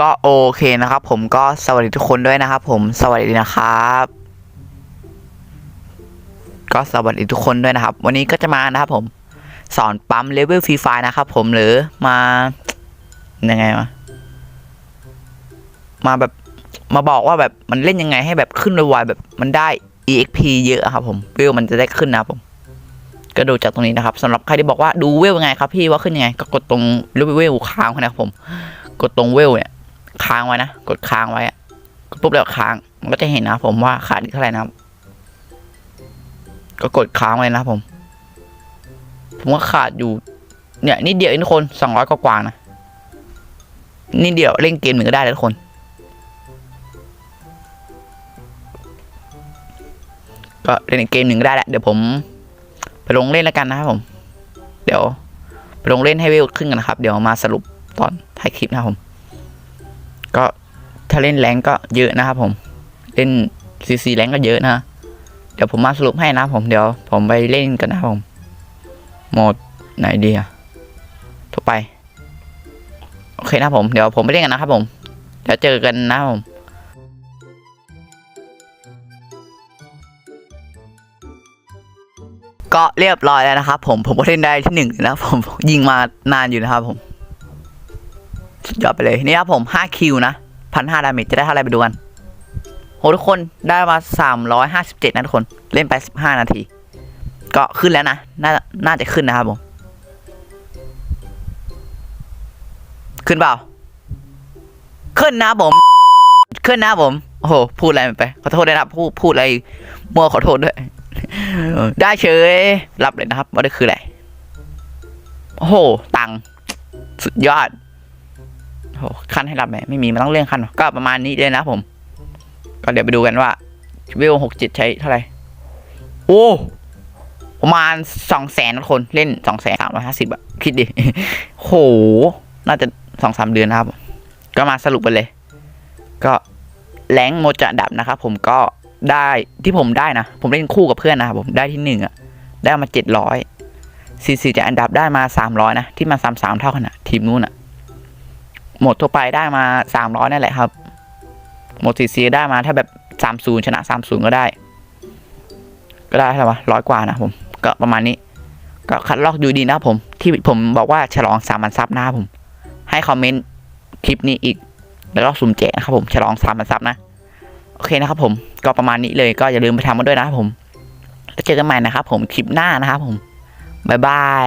ก็โอเคนะครับผมก็สวัสดีทุกคนด้วยนะครับผมสวัสดีนะครับ ก็สวัสดีทุกคนด้วยนะครับ วันนี้ก็จะมานะครับผมสอนปั๊มเลเวลฟรีไฟนะครับผมหรือมายังไงวะมาแบบมาบอกว่าแบบมันเล่นยังไงให้แบบขึ้นไวๆแบบมันได้ exp เยอะครับผมเวลมันจะได้ขึ้นนะผม ก็ดูจากตรงนี้นะครับสำหรับใครที่บอกว่าดูเวลยังไงครับพี่ว่าขึ้นยังไง ก็กดตรงเลเวลค้างนะครับผม กดตรงเวลเนี่ยค้างไว้นะ กดค้างไว้กดปุ๊บแล้วค้าง มันก็จะเห็นนะผมว่าขาดอีกเท่าไหร่นะครับ ก็กดค้างไว้นะผม ผมว่าขาดอยู่ เนี่ยนิดเดียวทุกคนสองร้อยกว่าๆนะนิดเดียวเล่นเกมหนึ่งก็ได้แล้วทุกคนก็เล่นเกมหนึ่งก็ได้แหละเดี๋ยวผม ลงเล่นแล้วกันนะครับผม เดี๋ยวไปลงเล่นให้เวลขึ้นกันนะครับ เดี๋ยวมาสรุปตอนท้ายคลิปนะครับผม ก็ถ้าเล่นแรงก็เยอะนะครับผม เล่นซีซีแรงก็เยอะนะ เดี๋ยวผมมาสรุปให้นะครับผมเดี๋ยวผมไปเล่นกันนะครับผมโหมดไหนดีอะทั่วไป โอเคนะครับผม เดี๋ยวผมไปเล่นกันนะครับผม เดี๋ยวเจอกันนะครับผม ก็เรียบร้อยแล้วนะครับผมผมก็เล่นได้ที่หนึ่งนะผมยิงมานานอยู่นะครับผมสุดยอดไปเลยนี่ครับผม5คิวนะพันห้าดาเมจจะได้เท่าไรไปดูกันโหทุกคนได้มา 357 นะทุกคนเล่นไป 15 นาที ก็ขึ้นแล้วนะน่าน่าจะขึ้นนะครับผม ขึ้นเปล่า ขึ้นนะผม ขึ้นนะผม โอ้โห พูดอะไรไป ขอโทษด้วยนะครับพูดพูดอะไรมัวขอโทษด้วย ได้เฉย รับเลยนะครับ ว่าได้คืออะไร โอ้โห ตังค์สุดยอดโอ้โหขั้นให้รับไหมไม่มีมันต้องเลื่อนขั้น ก็ประมาณนี้เลยนะผม ก็เดี๋ยวไปดูกันว่าวิวหกเจ็ดใช้เท่าไหร่ โอ้ประมาณสองแสนคนเล่นสองแสนสามร้อยห้าสิบอะคิดดิโห น่าจะสองสามเดือนนะครับ ก็มาสรุปไปเลย ก็แรงโมจะดับนะครับผมก็ ได้ที่ผมได้นะ ผมเล่นคู่กับเพื่อนนะครับผมได้ที่หนึ่งอะได้มาเจ็ดร้อยซีซีจะอันดับได้มาสามร้อยนะ ที่มาสามสามเท่ากันอะทีมนู้นอะหมดทั่วไปได้มาสามร้อยนั่นแหละครับ หมดซีซีได้มาถ้าแบบสามศูนย์ชนะสามศูนย์ก็ได้ ก็ได้เท่าไหร่วะร้อยกว่านะผม ก็ประมาณนี้ ก็คัดลอกอยู่ดีนะผม ที่ผมบอกว่าฉลองสามพันซับนะครับผม ให้คอมเมนต์คลิปนี้อีก แล้วก็สุ่มแจกนะครับผมฉลองสามพันซับนะ โอเคนะครับผมก็ประมาณนี้เลยก็อย่าลืมไปทำกันด้วยนะครับผมแล้วเจอกันใหม่นะครับผมคลิปหน้านะครับผมบ๊ายบาย